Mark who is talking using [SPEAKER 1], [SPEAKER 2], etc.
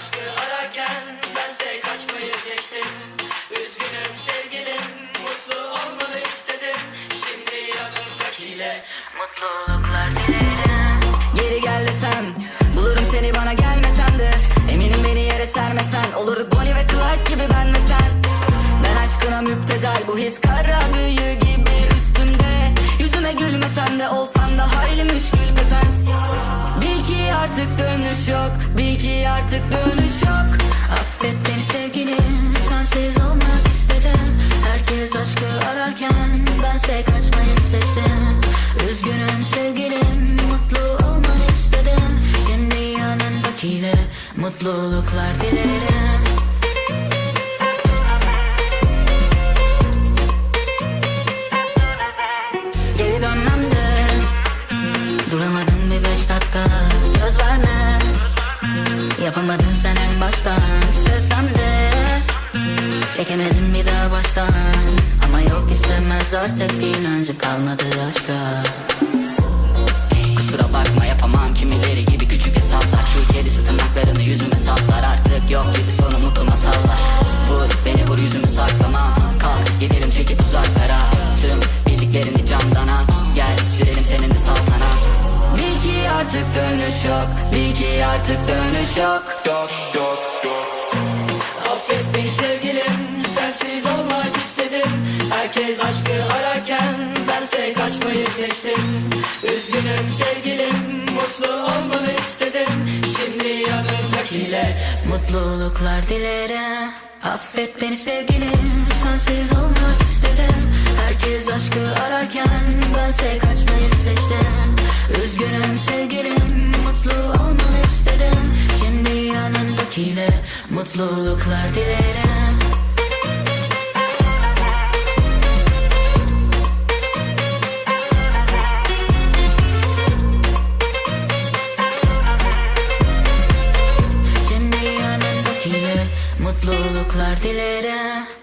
[SPEAKER 1] Aşkı ararken bense kaçmayı seçtim. Üzgünüm sevgilim mutlu olmanı istedim. Şimdi yanımdakiyle
[SPEAKER 2] mutluluklar dilerim.
[SPEAKER 3] Geri gel desem bulurum seni bana gelmesen de. Eminim beni yere sermesen olurduk Bonnie ve Clyde gibi ben. Artık dönüş yok. Bil ki artık dönüş yok.
[SPEAKER 2] Affet beni sevgilim. Sensiz olmak istedim. Herkes aşkı ararken Bense kaçmayı seçtim. Üzgünüm sevgilim. Mutlu olmanı istedim. Şimdi yanındakiyle Mutluluklar dilerim Yapamadın sen en baştan. Sevsem de Çekemedim bir daha baştan. Ama yok istemez artık inancım kalmadı aşka
[SPEAKER 3] artık dönüş yok Bil ki artık dönüş yok Yok yok yok
[SPEAKER 1] Affet beni sevgilim Sensiz olmak istedim. Herkes aşkı ararken Bense kaçmayı seçtim. Üzgünüm sevgilim Mutlu olmanı istedim. Şimdi yanımdakiyle
[SPEAKER 2] Mutluluklar dilerim. Affet beni sevgilim Sensiz olmak istedim. Herkes aşkı ararken Bense kaçmayı seçtim Mutluluklar dilerim. Mutluluklar dilerim